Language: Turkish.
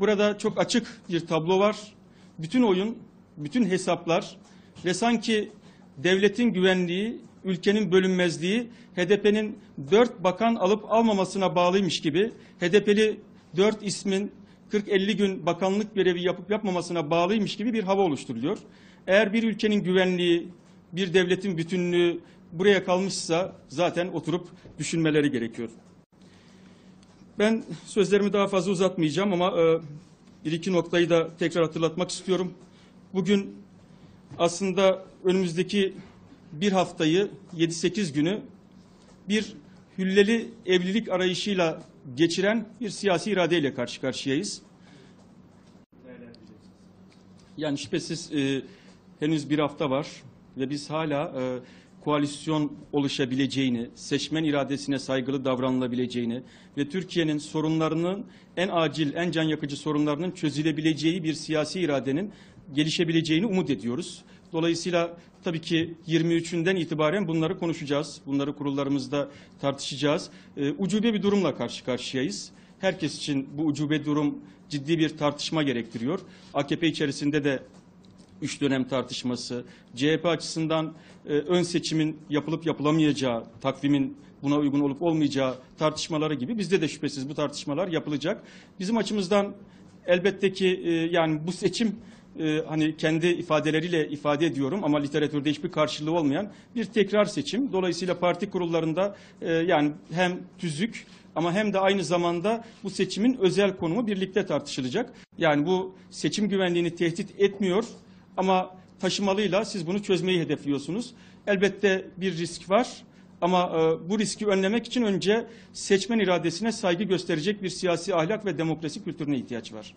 Burada çok açık bir tablo var. Bütün oyun, bütün hesaplar ve sanki devletin güvenliği, ülkenin bölünmezliği HDP'nin dört bakan alıp almamasına bağlıymış gibi HDP'li dört ismin 40-50 gün bakanlık görevi yapıp yapmamasına bağlıymış gibi bir hava oluşturuluyor. Eğer bir ülkenin güvenliği, bir devletin bütünlüğü buraya kalmışsa zaten oturup düşünmeleri gerekiyor. Ben sözlerimi daha fazla uzatmayacağım ama e, bir iki noktayı da tekrar hatırlatmak istiyorum. Bugün aslında önümüzdeki bir haftayı 7-8 günü bir hülleli evlilik arayışıyla geçiren bir siyasi iradeyle karşı karşıyayız. Yani şüphesiz e, henüz bir hafta var ve biz hala e, koalisyon oluşabileceğini, seçmen iradesine saygılı davranılabileceğini ve Türkiye'nin sorunlarının en acil, en can yakıcı sorunlarının çözülebileceği bir siyasi iradenin gelişebileceğini umut ediyoruz. Dolayısıyla tabii ki 23'ünden itibaren bunları konuşacağız. Bunları kurullarımızda tartışacağız. E, ucube bir durumla karşı karşıyayız. Herkes için bu ucube durum ciddi bir tartışma gerektiriyor. AKP içerisinde de üç dönem tartışması, CHP açısından e, ön seçimin yapılıp yapılamayacağı, takvimin buna uygun olup olmayacağı tartışmaları gibi bizde de şüphesiz bu tartışmalar yapılacak. Bizim açımızdan elbette ki e, yani bu seçim e, hani kendi ifadeleriyle ifade ediyorum ama literatürde hiçbir karşılığı olmayan bir tekrar seçim. Dolayısıyla parti kurullarında e, yani hem tüzük ama hem de aynı zamanda bu seçimin özel konumu birlikte tartışılacak. Yani bu seçim güvenliğini tehdit etmiyor ama taşımalıyla siz bunu çözmeyi hedefliyorsunuz. Elbette bir risk var ama e, bu riski önlemek için önce seçmen iradesine saygı gösterecek bir siyasi ahlak ve demokrasi kültürüne ihtiyaç var.